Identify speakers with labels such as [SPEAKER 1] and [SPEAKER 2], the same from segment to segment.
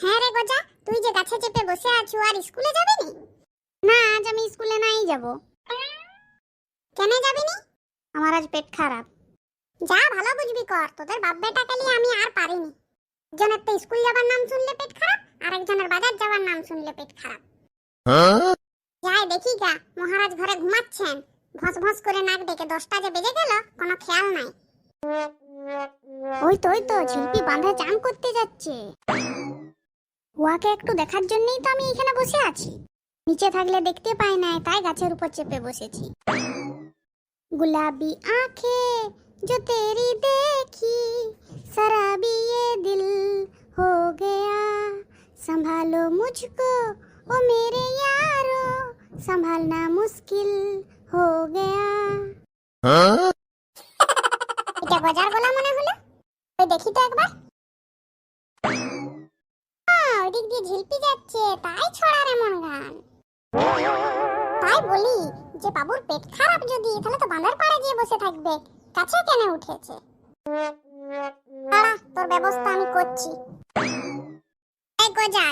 [SPEAKER 1] হ্যাঁ রে গজা তুই যে গাছে চেপে বসে আছো আর স্কুলে যাবি নি না আজ আমি স্কুলে নাই যাব। কেন যাবি নি আমার আজ পেট খারাপ। যা ভালো বুঝবি কর তোদের বাপ বেটাকে নিয়ে আমি আর পারিনি। একজনের তো স্কুল যাবার নাম শুনলে পেট খারাপ আর একজনের বাজার যাবার নাম শুনলে পেট খারাপ। যাই দেখি গা মহারাজ ঘরে ঘুমাচ্ছেন। ভস ভস করে নাক ডেকে দশটা যে বেজে গেল কোনো খেয়াল নাই। ওই তো ওই তো ঝিলপি বাঁধে চান করতে যাচ্ছে। ওয়াকে একটু দেখার জন্যই তো আমি এখানে বসে আছি নিচে থাকলে দেখতে পাই না তাই গাছের উপর চেপে বসেছি गुलाबी आंखें जो तेरी देखी शराबी ये दिल हो गया संभालो मुझको ओ मेरे यारो संभालना मुश्किल हो गया এটা গজার গলা মনে হলো ওই দেখি তো একবার ওইদিক দিয়ে ঝিলপি যাচ্ছে, তাই ছড়ার এমন গান। তাই বলি যে বাবুর পেট খারাপ যদি, তাহলে তো বাঁধার পাড়ে গিয়ে বসে থাকবে। কাছে কেন উঠেছে? তোর ব্যবস্থা আমি করছি। এই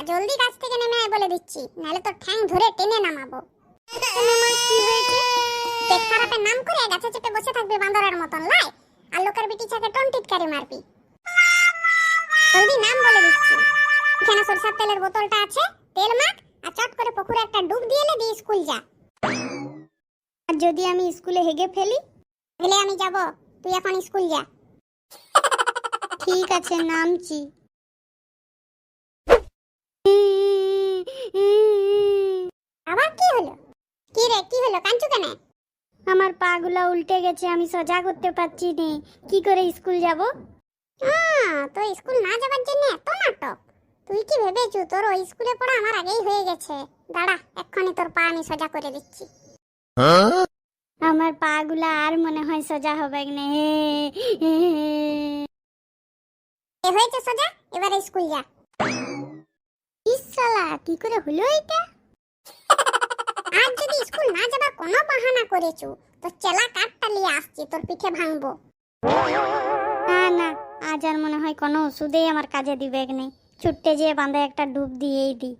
[SPEAKER 1] জলদি গাছ থেকে নেমে আয় বলে দিচ্ছি, নাহলে তোর ঠ্যাং ধরে টেনে নামাবো। পেট খারাপের নাম করে গাছে চেপে বসে মতন, লাই। আর লোকের বিটি চাকে টন টিটকারি মারবি। জলদি নাম বলে দিচ্ছি। এখানে সরষের তেলের বোতলটা আছে, তেল মাখ, আর চট করে পুকুরে একটা ডুব দিয়ে এলে দিয়ে স্কুল যা। আর যদি আমি স্কুলে হেগে ফেলি, তাহলে আমি যাব, তুই এখন স্কুল যা। ঠিক আছে, নামছি। আবার কি হলো? কি রে, কি হলো? কাঞ্চু কেন? আমার পাগুলা উল্টে গেছে, আমি সোজা করতে পারছি নে। কি করে স্কুল যাব? তো স্কুল না যাবার জন্য এত নাটক। তুই কি ভেবেছু? তোর ওই স্কুলে পড়া আমার আগেই হয়ে গেছে। দাঁড়া, এক্ষুনি তোর পা আমি সোজা করে দিচ্ছি। আমার পা গুলা আর মনে হয় সোজা হবে না। এ হয়েছে সোজা? এবারে স্কুল যা। ইস শালা, কি করে হলো এটা? আজ যদি স্কুল না যাবার কোনো বাহানা করেছ তো চেলা কাঠটা নিয়ে আসছি, তোর পিঠে ভাঙবো। না না, আজ আর মনে হয় কোনো ওষুধেই আমার কাজে দিবে নেই ছুটতে যেয়ে বাঁধে একটা ডুব দিয়েই দিই।